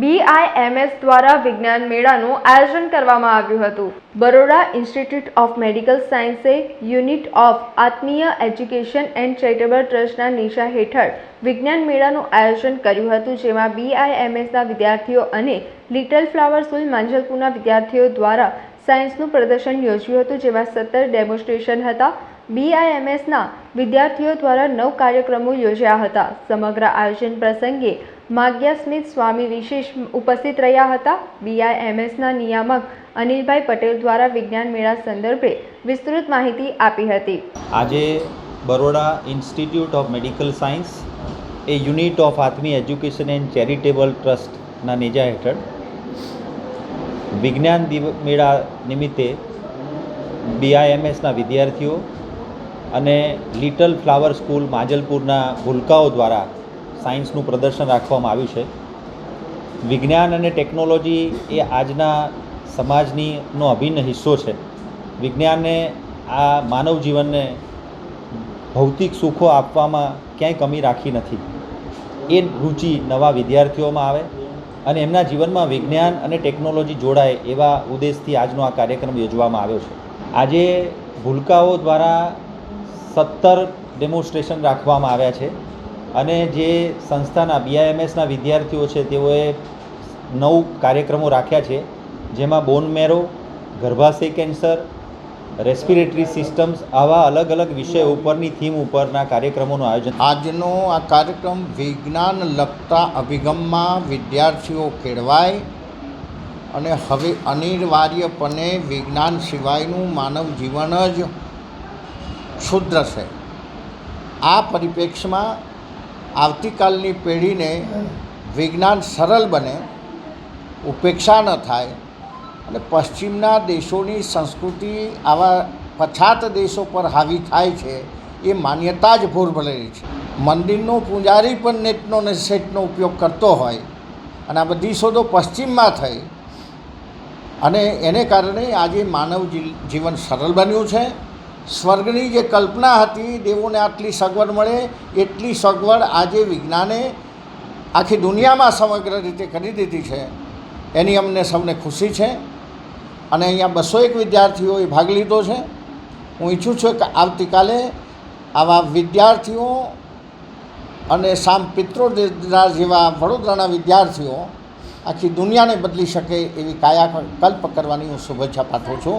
બીઆઈએમએસ દ્વારા વિજ્ઞાન મેળાનું આયોજન કરવામાં આવ્યું હતું. Baroda institute of medical સાયન્સે unit of Atmiya education and charitable ટ્રસ્ટના નિશા હેઠળ વિજ્ઞાન મેળાનું આયોજન કર્યું હતું, જેમાં બીઆઈએમએસના વિદ્યાર્થીઓ અને લિટલ ફ્લાવર સ્કૂલ માંજલપુરના વિદ્યાર્થીઓ દ્વારા સાયન્સનું પ્રદર્શન યોજ્યું હતું, જેમાં સત્તર ડેમોન્સ્ટ્રેશન હતા. બીઆઈએમએસના વિદ્યાર્થીઓ દ્વારા નવ કાર્યક્રમો યોજ્યા હતા. સમગ્ર આયોજન પ્રસંગે માગ્યા સ્મિત સ્વામી વિશેષ ઉપસ્થિત રહ્યા હતા. બીઆઈએમએસના નિયામક અનિલભાઈ પટેલ દ્વારા વિજ્ઞાન મેળા સંદર્ભે વિસ્તૃત માહિતી આપી હતી. આજે Baroda institute of medical science A unit of Atmi education and charitable ટ્રસ્ટના નેજા હેઠળ વિજ્ઞાન મેળા નિમિત્તે બીઆઈએમએસના વિદ્યાર્થીઓ અને લિટલ ફ્લાવર સ્કૂલ માજલપુરના ભૂલકાઓ દ્વારા સાયન્સનું પ્રદર્શન રાખવામાં આવ્યું છે. વિજ્ઞાન અને ટેકનોલોજી એ આજના સમાજની નો અભિન્ન હિસ્સો છે. વિજ્ઞાને આ માનવ જીવનને ભૌતિક સુખો આપવામાં ક્યાંય કમી રાખી નથી. એ રુચિ નવા વિદ્યાર્થીઓમાં આવે અને એમના જીવનમાં વિજ્ઞાન અને ટેકનોલોજી જોડાય એવા ઉદ્દેશથી આજનો આ કાર્યક્રમ યોજવામાં આવ્યો છે. આજે ભૂલકાઓ દ્વારા સત્તર ડેમોન્સ્ટ્રેશન રાખવામાં આવ્યા છે. અને જે સંસ્થાના બીઆઈએમએસના વિદ્યાર્થીઓ છે, તેઓએ નવ કાર્યક્રમો રાખ્યા છે, જેમાં બોન મેરો ગર્ભાશય કેન્સર રેસ્પિરેટરી સિસ્ટમ્સ આવા અલગ અલગ વિષય ઉપરની થીમ ઉપરના કાર્યક્રમોનું આયોજન આજનો આ કાર્યક્રમ વિજ્ઞાન લગતા અભિગમમાં વિદ્યાર્થીઓ કેળવાય અને હવે અનિવાર્યપણે વિજ્ઞાન સિવાયનું માનવ જીવન જ ક્ષુદ્ર છે. આ પરિપ્રેક્ષમાં આવતીકાલની પેઢીને વિજ્ઞાન સરળ બને, ઉપેક્ષા ન થાય અને પશ્ચિમના દેશોની સંસ્કૃતિ આવા પછાત દેશો પર હાવી થાય છે એ માન્યતા જ ભૂર ભરેલી છે. મંદિરનો પૂજારી પણ નેટનો ને સેટનો ઉપયોગ કરતો હોય અને આ બધી શોધો પશ્ચિમમાં થઈ અને એને કારણે આજે માનવ જીવન સરળ બન્યું છે. સ્વર્ગની જે કલ્પના હતી, દેવોને આટલી સગવડ મળે, એટલી સગવડ આજે વિજ્ઞાને આખી દુનિયામાં સમગ્ર રીતે કરી દીધી છે. એની અમને સૌને ખુશી છે અને અહીંયા બસો એક વિદ્યાર્થીઓએ ભાગ લીધો છે. હું ઈચ્છું છું કે આવતીકાલે આવા વિદ્યાર્થીઓ અને સામ પિત્રોદરા જેવા વડોદરાના વિદ્યાર્થીઓ આખી દુનિયાને બદલી શકે એવી કાયાકલ્પ કરવાની હું શુભેચ્છા પાઠવું છું.